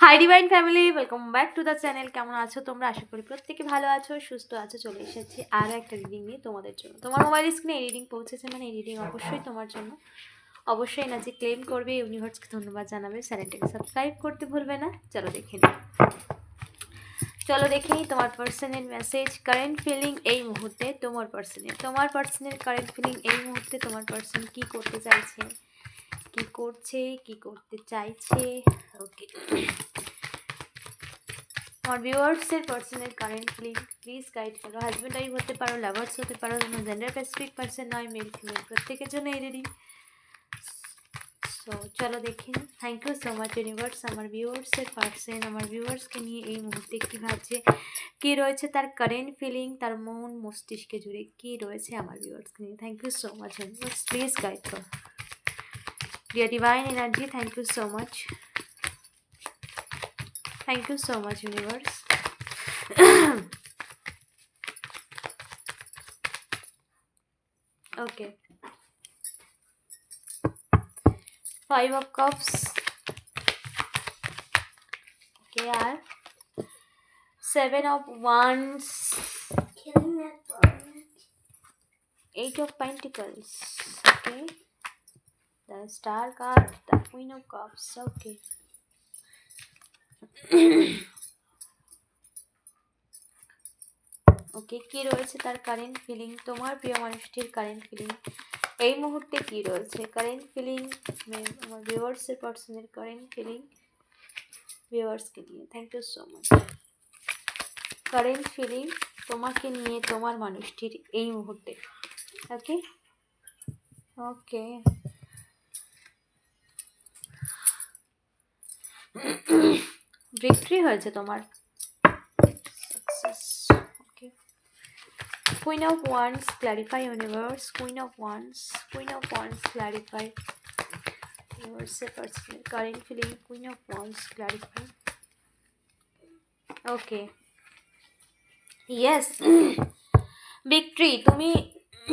Hi divine family welcome back to the channel কেমন আছো তোমরা? আশা করি প্রত্যেকে ভালো আছো, সুস্থ আছো। চলে এসেছি আরও একটা রিডিং নিয়ে তোমাদের জন্য। তোমার মোবাইল স্ক্রিনে এই রিডিং পৌঁছেছে মানে এই রিডিং অবশ্যই তোমার জন্য। অবশ্যই যে ক্লেম করবে ইউনিভার্সকে ধন্যবাদ জানাবে। চ্যানেলটাকে সাবস্ক্রাইব করতে ভুলবে না। চলো দেখে নিই। চলো দেখে নিই তোমার পার্সনের মেসেজ কারেন্ট ফিলিং এই মুহূর্তে তোমার পার্সনের তোমার পার্সনের কারেন্ট ফিলিং এই মুহূর্তে তোমার পার্সন কী করতে চাইছে? করছে, কি করতে চাইছে? ওকে আমার ভিউয়ার্সের পার্সনের কারেন্ট ফিলিং প্লিজ গাইড করো। হাজব্যান্ড ওয়াইফ হতে পারো লাভার্স হতে পারো, কোনো জেন্ডার স্পেসিফিক পার্সন নয় মেল ফিমেল প্রত্যেকের জন্য এই রিডিং সো চলো দেখি। Thank you so much universe আমার ভিউয়ার্সের পার্সন আমার ভিউয়ার্সকে নিয়ে এই মুহূর্তে কী ভাবছে, কী রয়েছে তার কারেন্ট ফিলিং তার মন, মস্তিষ্কে জুড়ে কী রয়েছে আমার ভিউয়ার্সকে নিয়ে। Thank you so much universe please guide করো। Dear Divine Energy, thank you so much. Thank you so much, Universe. okay. Five of Cups. Okay, yaar. Seven of Wands. Eight of Pentacles. Okay. The Star card, the Queen of. Cups. Okay. Okay কি রয়েছে তার current feeling তোমার প্রিয় মানুষটির current feeling এই মুহূর্তে কি রয়েছে? কারেন্ট ফিলিং আমার ভিউয়ার্সের পার্সনের কারেন্ট ফিলিং ভিউয়ার্সকে নিয়ে thank you so much current feeling তোমাকে নিয়ে তোমার মানুষটির এই মুহূর্তে। ওকে ওকে ভিক্টরি হয়েছে তোমার। Queen of wands clarify universe queen of wands queen of wands clarify ইউনিভার্সের personal current feeling queen of wands clarify okay yes victory তুমি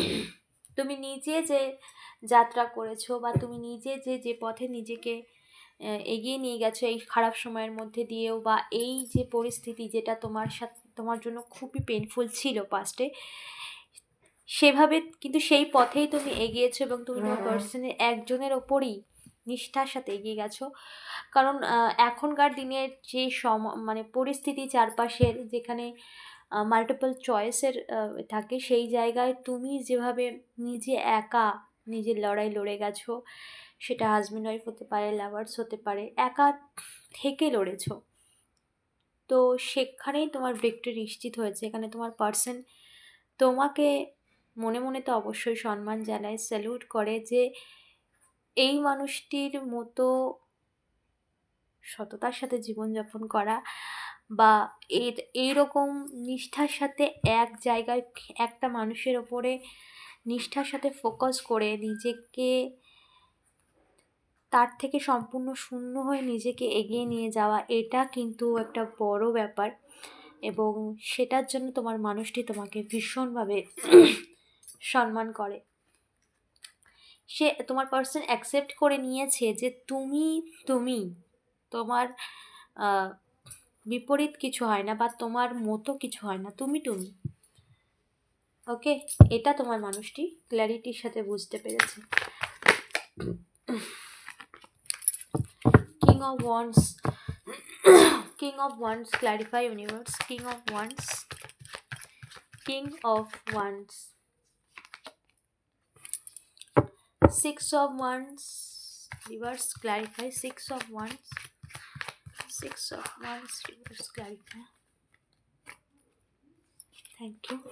তুমি নিজে যে যাত্রা করেছ বা তুমি নিজে যে যে পথে নিজেকে এগিয়ে নিয়ে গেছো এই খারাপ সময়ের মধ্যে দিয়েও বা এই যে পরিস্থিতি যেটা তোমার সাথে তোমার জন্য খুবই পেনফুল ছিল পাস্টে সেভাবে কিন্তু সেই পথেই তুমি এগিয়েছো এবং তুমি তোমার পার্সনের একজনের ওপরই নিষ্ঠার সাথে এগিয়ে গেছো। কারণ এখনকার দিনের যে সম মানে পরিস্থিতি চারপাশের যেখানে মাল্টিপল চয়েসের থাকে সেই জায়গায় তুমি যেভাবে নিজে একা নিজের লড়াই লড়ে গেছো সেটা হাজব্যান্ড ওয়াইফ হতে পারে লাভার্স হতে পারে, একা থেকে লড়েছো। তো সেখানেই তোমার ভিক্টরি নিশ্চিত হয়েছে। এখানে তোমার পার্সন তোমাকে মনে মনে তো অবশ্যই সম্মান জানায় স্যালুট করে যে এই মানুষটির মতো সততার সাথে জীবনযাপন করা বা এর, এইরকম নিষ্ঠার সাথে এক জায়গায় একটা মানুষের ওপরে নিষ্ঠার সাথে ফোকাস করে নিজেকে তার থেকে সম্পূর্ণ শূন্য হয়ে নিজেকে এগিয়ে নিয়ে যাওয়া, এটা কিন্তু একটা বড় ব্যাপার। এবং সেটার জন্য তোমার মানুষটি তোমাকে ভীষণভাবে সম্মান করে। সে তোমার পার্সন অ্যাকসেপ্ট করে নিয়েছে যে তুমি তুমি, তোমার বিপরীত কিছু হয় না বা তোমার মতো কিছু হয় না, তুমি তুমি। ওকে এটা তোমার মানুষটি ক্ল্যারিটির সাথে বুঝতে পেরেছে। King of Wands. King of Wands. Clarify universe. King of Wands. King of Wands. Six of Wands. Reverse. Clarify. Six of Wands. Six of Wands. Reverse. Clarify. Thank you.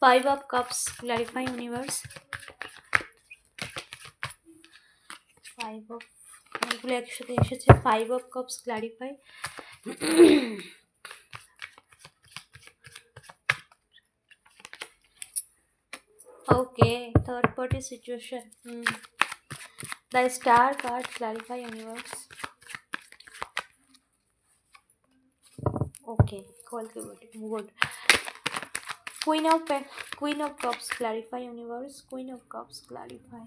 Five of Cups. Clarify universe. Five of অনেকগুলো একসাথে এসেছে five of cups clarify okay third party situation the star card clarify universe okay call good Queen of Queen of Cups clarify universe. Queen of Cups clarify.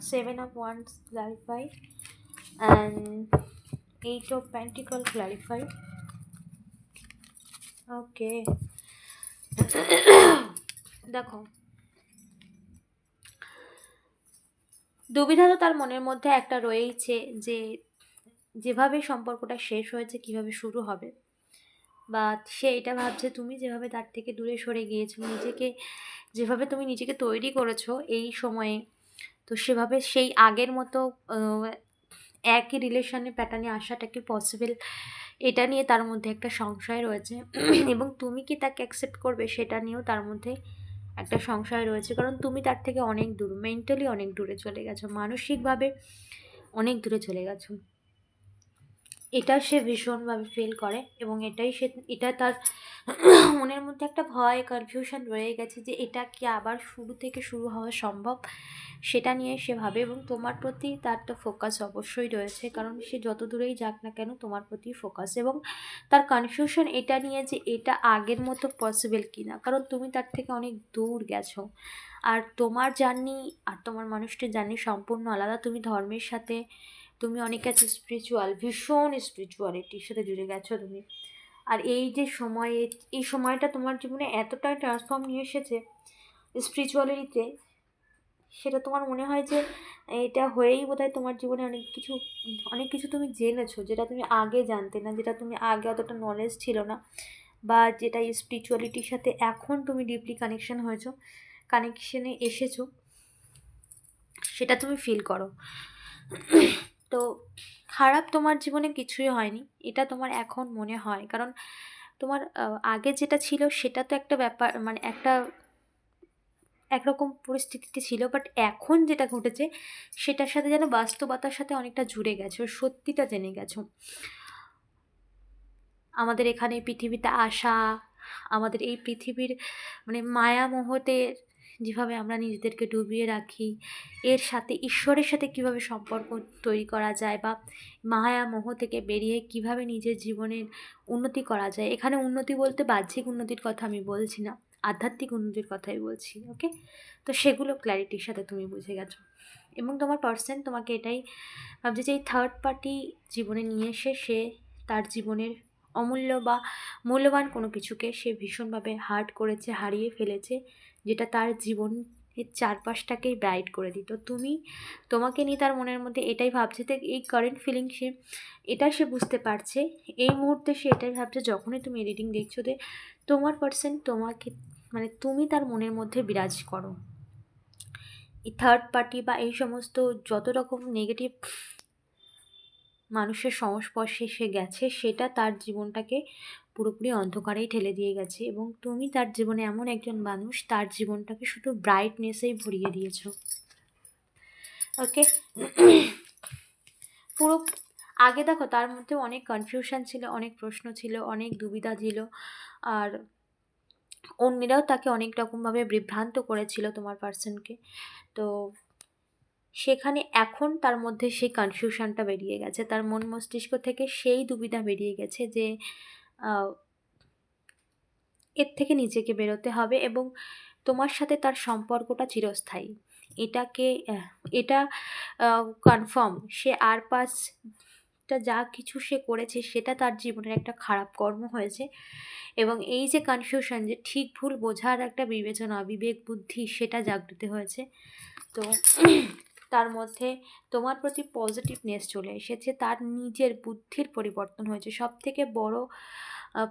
Seven of Wands clarify. and eight of pentacle clarified okay দেখো দুবিধা তো তার মনের মধ্যে একটা রয়েইছে যে যেভাবে সম্পর্কটা শেষ হয়েছে কীভাবে শুরু হবে বা সে এটা ভাবছে, তুমি যেভাবে তার থেকে দূরে সরে গিয়েছো, নিজেকে যেভাবে তুমি নিজেকে তৈরি করেছ এই সময়ে, তো সেভাবে সেই আগের মতো একই রিলেশনে প্যাটার্নে আসাটা কি পসিবল এটা নিয়ে তার মধ্যে একটা সংশয় রয়েছে। এবং তুমি কি তাকে অ্যাকসেপ্ট করবে সেটা নিয়েও তার মধ্যে একটা সংশয় রয়েছে। কারণ তুমি তার থেকে অনেক দূর মেন্টালি অনেক দূরে চলে গেছো, মানসিকভাবে অনেক দূরে চলে গেছো। এটা সে ভীষণভাবে ফিল করে এবং এটাই সে, এটা তার মনের মধ্যে একটা ভয় কনফিউশন রয়ে গেছে যে এটা কি আবার শুরু থেকে শুরু হওয়া সম্ভব? সেটা নিয়ে সে ভাবে এবং তোমার প্রতি তার তো ফোকাস অবশ্যই রয়েছে কারণ সে যত দূরেই যাক না কেন তোমার প্রতি ফোকাস এবং তার কনফিউশন এটা নিয়ে যে এটা আগের মতো পসিবল কি না কারণ তুমি তার থেকে অনেক দূর গেছো। আর তোমার জার্নি আর তোমার মানুষটির জার্নি সম্পূর্ণ আলাদা। তুমি ধর্মের সাথে তুমি অনেক আছে স্পিরিচুয়াল ভীষণ স্পিরিচুয়ালিটির সাথে জুড়ে গেছো তুমি। আর এই যে সময়ে, এই সময়টা তোমার জীবনে এতটাই ট্রান্সফর্ম নিয়ে এসেছে স্পিরিচুয়ালিটিতে সেটা তোমার মনে হয় যে এটা হয়েই বোধহয় তোমার জীবনে অনেক কিছু অনেক কিছু তুমি জেনেছো যেটা তুমি আগে জানতে না, যেটা তুমি আগে অতটা নলেজ ছিল না বা যেটা স্পিরিচুয়ালিটির সাথে এখন তুমি ডিপলি কানেকশন হয়েছো কানেকশনে এসেছ, সেটা তুমি ফিল করো। তো খারাপ তোমার জীবনে কিছুই হয়নি। এটা তোমার এখন মনে হয়। কারণ তোমার আগে যেটা ছিল সেটা তো একটা ব্যাপার মানে একটা, একরকম পরিস্থিতিতে ছিল। বাট এখন যেটা ঘটেছে, সেটার সাথে যেন বাস্তবতার সাথে অনেকটা জুড়ে গেছো সত্যিটা জেনে গেছো। আমাদের এখানে পৃথিবীতে আসা, আমাদের এই পৃথিবীর মানে মায়া মোহতে যেভাবে আমরা নিজেদেরকে ডুবিয়ে রাখি, এর সাথে, ঈশ্বরের সাথে কীভাবে সম্পর্ক তৈরি করা যায় বা মায়া, মোহ থেকে বেরিয়ে কীভাবে নিজের জীবনের উন্নতি করা যায়। এখানে উন্নতি বলতে বাহ্যিক উন্নতির কথা আমি বলছি না, আধ্যাত্মিক উন্নতির কথাই বলছি, ওকে? তো সেগুলো ক্ল্যারিটির সাথে তুমি বুঝে গেছো। এবং তোমার পার্সন তোমাকে এটাই ভাবছে যে এই থার্ড পার্টি জীবনে নিয়ে এসে সে তার জীবনের অমূল্য বা মূল্যবান কোনো কিছুকে সে ভীষণভাবে হার্ট করেছে, হারিয়ে ফেলেছে। যেটা তার জীবন এর চারপাশটাকেই ব্রাইট করে দিত। তুমি, তোমাকে নিয়ে তার মনের মধ্যে এটাই ভাবছে যে এই কারেন্ট ফিলিং সে এটা সে বুঝতে পারছে। এই মুহূর্তে সে এটাই ভাবছে যখনই তুমি এডিটিং দেখছ যে তোমার পার্সন তোমাকে মানে তুমি তার মনের মধ্যে বিরাজ করো। এই থার্ড পার্টি বা এই সমস্ত যত রকম নেগেটিভ মানুষের সংস্পর্শে সে গেছে, সেটা তার জীবনটাকে পুরোপুরি অন্ধকারেই ঠেলে দিয়ে গেছে এবং তুমি তার জীবনে এমন একজন মানুষ, তার জীবনটাকে শুধু ব্রাইটনেসেই ভরিয়ে দিয়েছ। ওকে পুরো, আগে দেখো, তার মধ্যে অনেক কনফিউশন ছিল, অনেক প্রশ্ন ছিল, অনেক দুবিধা ছিল, আর অন্যরাও তাকে অনেক রকমভাবে বিভ্রান্ত করেছিল তোমার পার্সনকে তো সেখানে এখন তার মধ্যে সেই কনফিউশনটা বেরিয়ে গেছে, তার মন মস্তিষ্ক থেকে সেই দুবিধা বেরিয়ে গেছে যে এর থেকে নিজেকে বেরোতে হবে এবং তোমার সাথে তার সম্পর্কটা চিরস্থায়ী। এটাকে এটা কনফার্ম সে আর পাঁচটা যা কিছু সে করেছে সেটা তার জীবনের একটা খারাপ কর্ম হয়েছে এবং এই যে কনফিউশন যে ঠিক ভুল বোঝার একটা বিবেচনা, বিবেক বুদ্ধি সেটা জাগ্রত হয়েছে। তো তার মধ্যে তোমার প্রতি পজিটিভনেস চলে এসেছে, তার নিজের বুদ্ধির পরিবর্তন হয়েছে। সব থেকে বড়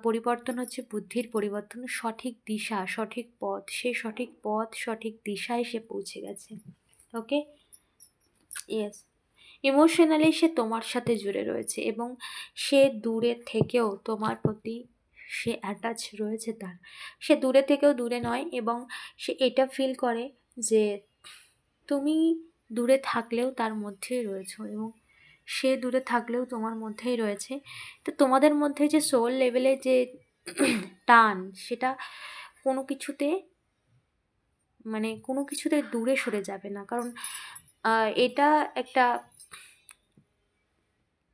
পরিবর্তন হচ্ছে বুদ্ধির পরিবর্তন, সঠিক দিশা, সঠিক পথ। সেই সঠিক পথ, সঠিক দিশায় সে পৌঁছে গেছে। ওকে ইয়েস ইমোশনালি সে তোমার সাথে জুড়ে রয়েছে এবং সে দূরে থেকেও তোমার প্রতি সে অ্যাটাচ রয়েছে তার। সে দূরে থেকেও দূরে নয় এবং সে এটা ফিল করে যে তুমি দূরে থাকলেও তার মধ্যেই রয়েছে এবং সে দূরে থাকলেও তোমার মধ্যেই রয়েছে। তো তোমাদের মধ্যে যে সোল লেভেলে যে টান, সেটা কোনো কিছুতে মানে কোনো কিছুতে দূরে সরে যাবে না। কারণ এটা একটা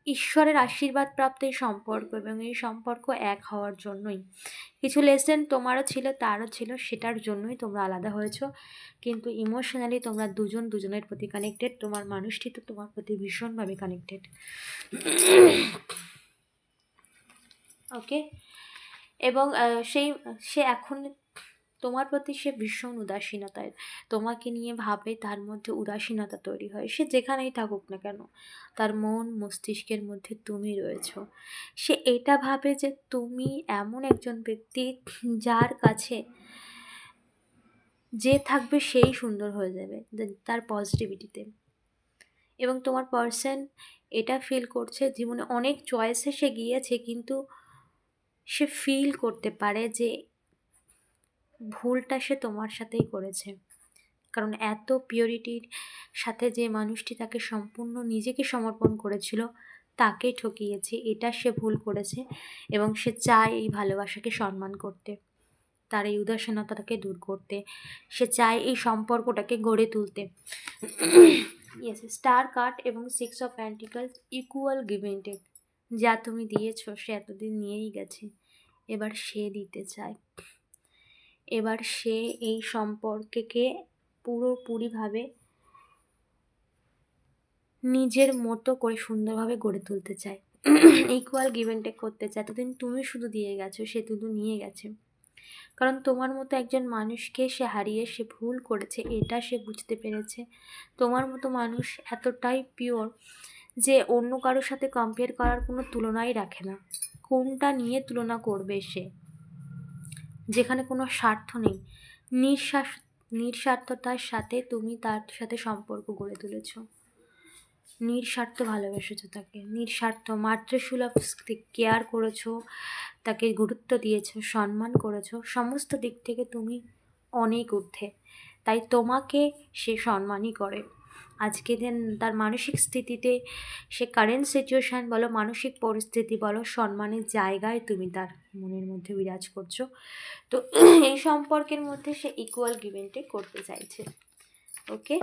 ঈশ্বরের আশীর্বাদ প্রাপ্ত এই সম্পর্ক এবং এই সম্পর্ক এক হওয়ার জন্যই। কিছু লেসেন তোমারও ছিল, তারও ছিল, সেটার জন্যই তোমরা আলাদা হয়েছো। কিন্তু ইমোশনালি তোমরা দুজন দুজনের প্রতি কানেক্টেড তোমার মানুষটি তো তোমার প্রতি ভীষণভাবে কানেক্টেড ওকে এবং সেই, সে এখন তোমার প্রতি সে ভীষণ উদাসীনতায়। তোমাকে নিয়ে ভাবে তার মধ্যে উদাসীনতা তৈরি হয়। সে যেখানেই থাকুক না কেন, তার মন মস্তিষ্কের মধ্যে তুমি রয়েছো। সে এটা ভাবে যে তুমি এমন একজন ব্যক্তি যার কাছে যে থাকবে সেই সুন্দর হয়ে যাবে তার পজিটিভিটিতে এবং তোমার পার্সন এটা ফিল করছে জীবনে অনেক চয়েসে সে গিয়েছে, কিন্তু সে ফিল করতে পারে যে ভুলটা সে তোমার সাথেই করেছে। কারণ এত পিওরিটির সাথে যে মানুষটি তাকে সম্পূর্ণ নিজেকে সমর্পণ করেছিল তাকে ঠকিয়েছে, এটা সে ভুল করেছে এবং সে চায় এই ভালোবাসাকে সম্মান করতে, তার এই উদাসীনতাটাকে দূর করতে, সে চায় এই সম্পর্কটাকে গড়ে তুলতে। ইয়েস স্টার কার্ড এবং six of pentacles equal give and take যা তুমি দিয়েছ, সে এতদিন নিয়েই গেছে, এবার সে দিতে চায়। এবার সে এই সম্পর্ককে পুরোপুরিভাবে নিজের মতো করে সুন্দরভাবে গড়ে তুলতে চায়। ইকুয়াল গিভ টেক করতে চায়। এতদিন তুমি শুধু দিয়ে গেছো, সে শুধু নিয়ে গেছে। কারণ তোমার মতো একজন মানুষকে সে হারিয়ে সে ভুল করেছে, এটা সে বুঝতে পেরেছে। তোমার মতো মানুষ এতটাই পিওর যে অন্য কারোর সাথে কম্পেয়ার করার কোনো তুলনাই রাখে না। কোনটা নিয়ে তুলনা করবে সে? যেখানে কোনো স্বার্থ নেই। নিঃশ্বাস, নিঃস্বার্থতার সাথে তুমি তার সাথে সম্পর্ক গড়ে তুলেছ। নিঃস্বার্থ ভালোবেসেছো তাকে। নিঃস্বার্থ মাতৃসুলভ কেয়ার করেছ, তাকে গুরুত্ব দিয়েছ, সম্মান করেছ। সমস্ত দিক থেকে তুমি অনেক ঊর্ধ্বে। তাই তোমাকে সে সম্মানই করে। আজকে দিন তার মানসিক স্থিতিতে সে কারেন্ট সিচুয়েশান বলো, মানসিক পরিস্থিতি বলো, সম্মানের জায়গায় তুমি তার মনের মধ্যে বিরাজ করছ। তো এই সম্পর্কের মধ্যে সে ইকুয়াল গিভেন্টে করতে চাইছে। ওকে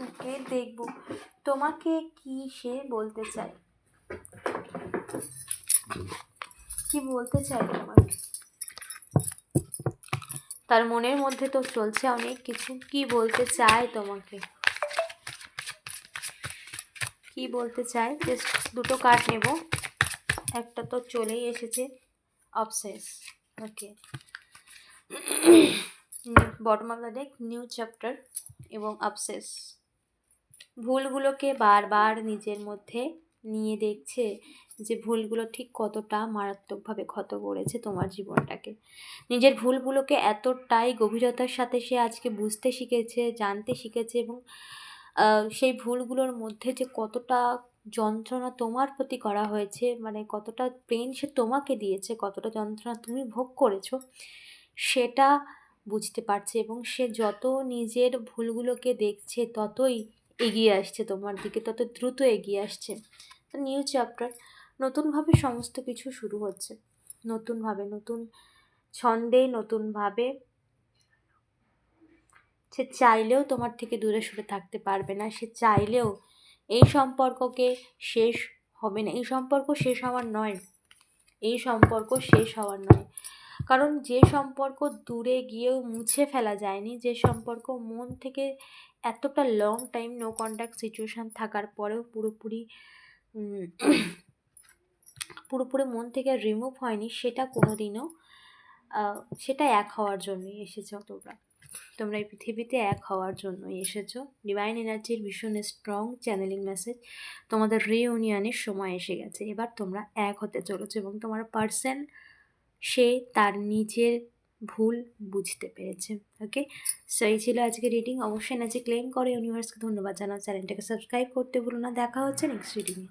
ওকে দেখব। তোমাকে কি সে বলতে চায়? কি বলতে চায় তোমাকে? তার মনের মধ্যে তো চলছে অনেক কিছু। কি বলতে চায় তোমাকে? কি বলতে চায়? জাস্ট দুটো কার্ড নেব। একটা তো চলেই এসেছে। Obsess okay bottom of the deck new chapter এবং অবসেস ভুলগুলোকে বারবার নিজের মধ্যে নিয়ে দেখছে। যে ভুলগুলো ঠিক কতটা মারাত্মকভাবে ক্ষত করেছে তোমার জীবনটাকে। নিজের ভুলগুলোকে এতটাই গভীরতার সাথে সে আজকে বুঝতে শিখেছে, জানতে শিখেছে এবং সেই ভুলগুলোর মধ্যে যে কতটা যন্ত্রণা তোমার প্রতি করা হয়েছে মানে কতটা পেন সে তোমাকে দিয়েছে, কতটা যন্ত্রণা তুমি ভোগ করেছ, সেটা বুঝতে পারছে এবং সে যত নিজের ভুলগুলোকে দেখছে ততই এগিয়ে আসছে তোমার দিকে, তত দ্রুত এগিয়ে আসছে। নিউ চ্যাপ্টার নতুনভাবে সমস্ত কিছু শুরু হচ্ছে। নতুনভাবে, নতুন ছন্দে, নতুনভাবে সে চাইলেও তোমার থেকে দূরে সরে থাকতে পারবে না। সে চাইলেও এই সম্পর্ককে শেষ হবে না। এই সম্পর্ক শেষ হওয়ার নয়। এই সম্পর্ক শেষ হওয়ার নয়। কারণ যে সম্পর্ক দূরে গিয়েও মুছে ফেলা যায়নি, যে সম্পর্ক মন থেকে এতটা long time no contact situation থাকার পরেও পুরোপুরি পুরোপুরি মন থেকে রিমুভ হয়নি, সেটা কোনো দিনও সেটা এক হওয়ার জন্যই এসেছ তোমরা। তোমরা এই পৃথিবীতে এক হওয়ার জন্যই এসেছ। ডিভাইন এনার্জির ভীষণ স্ট্রং চ্যানেলিং মেসেজ তোমাদের রিউনিয়নের সময় এসে গেছে। এবার তোমরা এক হতে চলেছো এবং তোমার পার্সন সে তার নিজের ভুল বুঝতে পেরেছে। ওকে সো এই ছিল আজকে রিডিং অবশ্যই এনার্জি ক্লেম করে। ইউনিভার্সকে ধন্যবাদ জানাও। চ্যানেলটাকে সাবস্ক্রাইব করতে ভুলো না। দেখা হচ্ছে নেক্সট রিডিংয়ে